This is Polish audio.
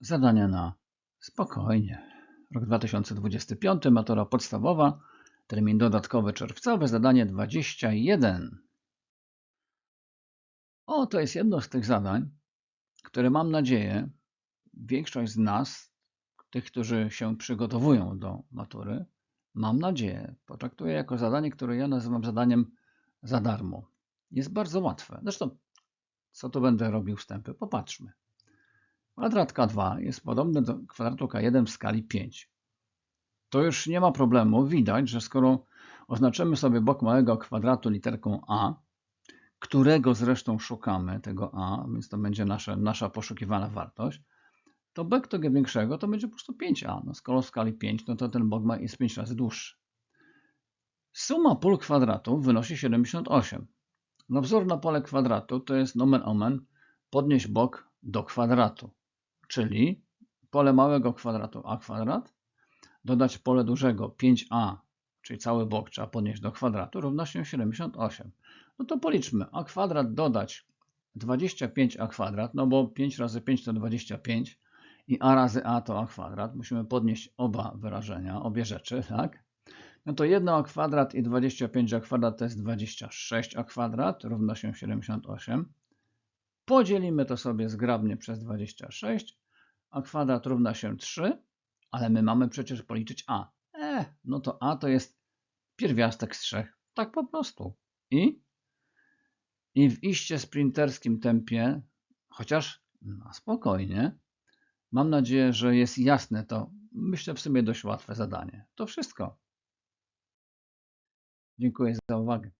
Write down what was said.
Zadania na spokojnie. Rok 2025, matura podstawowa, termin dodatkowy czerwcowy, zadanie 21. O, to jest jedno z tych zadań, które mam nadzieję większość z nas, tych, którzy się przygotowują do matury, mam nadzieję, potraktuje jako zadanie, które ja nazywam zadaniem za darmo. Jest bardzo łatwe. Zresztą, co tu będę robił wstępy? Popatrzmy. Kwadrat K2 jest podobny do kwadratu K1 w skali 5. To już nie ma problemu. Widać, że skoro oznaczymy sobie bok małego kwadratu literką A, którego zresztą szukamy, tego A, więc to będzie nasza, nasza poszukiwana wartość, to bek tego większego to będzie po prostu 5A. No skoro w skali 5, no to ten bok ma, jest 5 razy dłuższy. Suma pól kwadratów wynosi 78. No wzór na pole kwadratu to jest nomen omen podnieść bok do kwadratu, czyli pole małego kwadratu a kwadrat, dodać pole dużego 5a, czyli cały bok trzeba podnieść do kwadratu, równa się 78. No to policzmy, a kwadrat dodać 25a kwadrat, no bo 5 razy 5 to 25 i a razy a to a kwadrat. Musimy podnieść oba wyrażenia, obie rzeczy, tak? No to 1a kwadrat i 25a kwadrat to jest 26a kwadrat, równa się 78. Podzielimy to sobie zgrabnie przez 26, a kwadrat równa się 3, ale my mamy przecież policzyć a. E, no to a to jest pierwiastek z 3. Tak po prostu. I, I w iście sprinterskim tempie, chociaż na spokojnie, mam nadzieję, że jest jasne to, myślę w sumie dość łatwe zadanie. To wszystko. Dziękuję za uwagę.